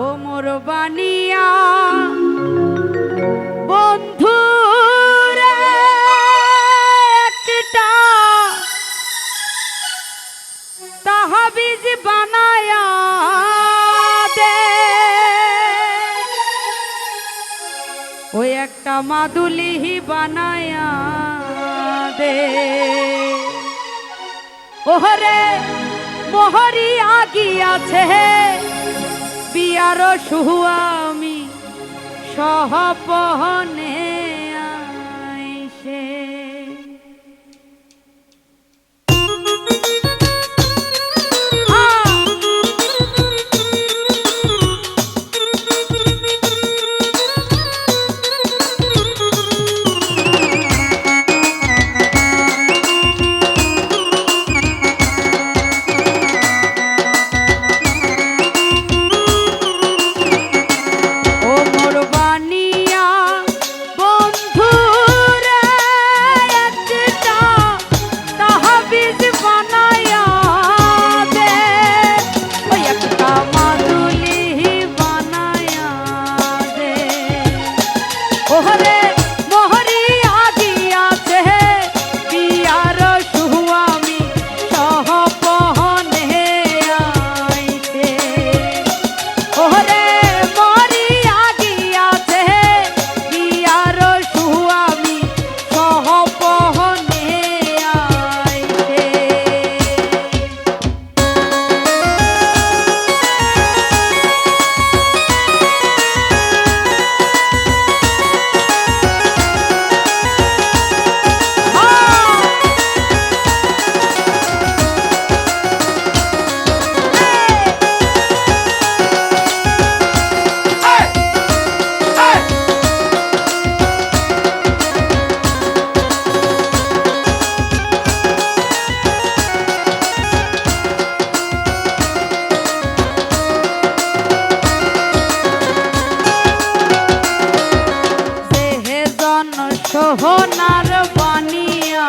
ও মোর বানিয়া, বন্ধু একটা তাহাবিজ বানায়া দে। ওই একটা মাদুলি বানায়া দে। ওহরে মোহরি আগিয়াছে। বিয়ার আমি সহপহনে সোনার বানিয়া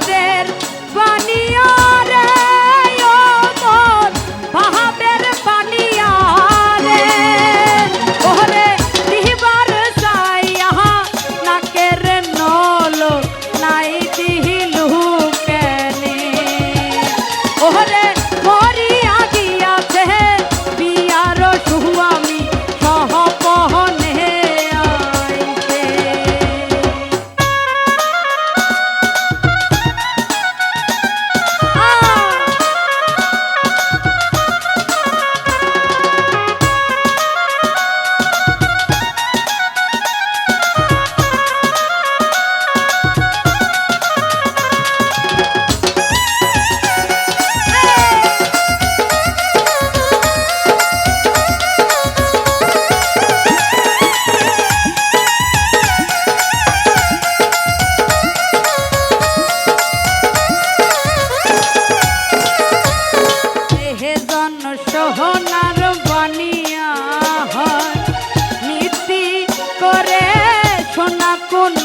আমাদের বাণী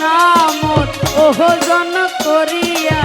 নাম ওহ জন করিয়া।